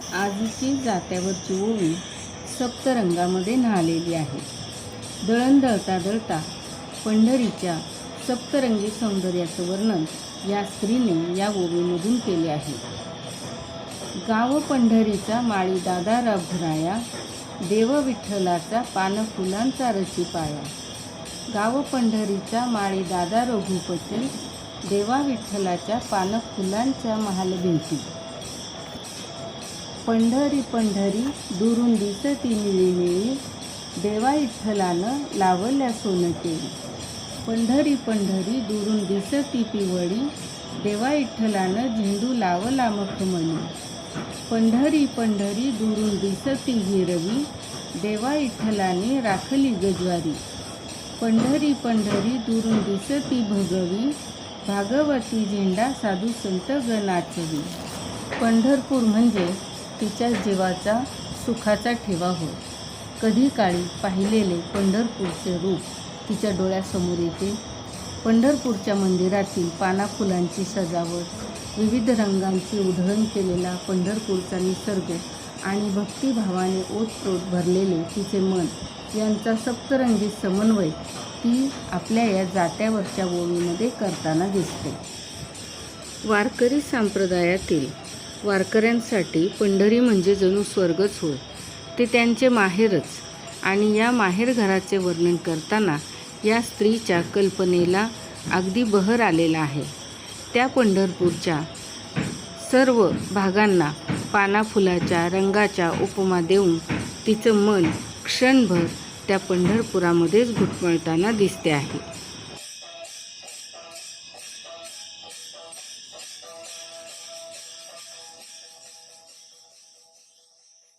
आजची जात्यावरची ओवी सप्तरंगामध्ये न्हालेली आहे. दळण दळता दळता पंढरीच्या सप्तरंगी सौंदर्याचं वर्णन या स्त्रीने या ओवीमधून केले आहे. गाव पंढरीचा माळी दादा भुराया देव विठ्ठलाचा पानफुलांचा रची पाया गाव पंढरीचा माळी दादा रघुपती देवा विठ्ठलाच्या पानफुलांच्या महालभिंती. पंढरी पंढरी दुरून दिसती निळी निळी देवा इठ्ठलानं लावल्या सोनं पंढरी पंढरी दुरून दिसती पिवळी देवा इठ्ठलानं झेंडू लावला मखमणी पंढरी पंढरी दुरून दिसती हिरवी देवा इठ्ठलाने राखली गजवारी. पंढरी पंढरी दुरून दिसती भगवी भागवती झेंडा साधू संत गणाचवी. नाचवी पंढरपूर म्हणजे तिच्या जीवाचा सुखाचा ठेवा होय. कधी काळी पाहिलेले पंढरपूरचे रूप तिच्या डोळ्यासमोर येते. पंढरपूरच्या मंदिरातील पाना फुलांची सजावट विविध रंगांची उधळण केलेला पंढरपूरचा निसर्ग आणि भक्तिभावाने ओतप्रोत भरलेले तिचे मन यांचा सप्तरंगी समन्वय ती आपल्या या जात्यावरच्या ओळीमध्ये करताना दिसते. वारकरी संप्रदायातील वारकऱ्यांसाठी पंढरी म्हणजे जणू स्वर्गच होय. ते त्यांचे माहेरच. आणि या माहेर घराचे वर्णन करताना या स्त्रीच्या कल्पनेला अगदी बहर आलेला आहे. त्या पंढरपूरच्या सर्व भागांना पानाफुलाच्या रंगाच्या उपमा देऊन तिचं मन क्षणभर त्या पंढरपुरामध्येच घुटमळताना दिसते आहे.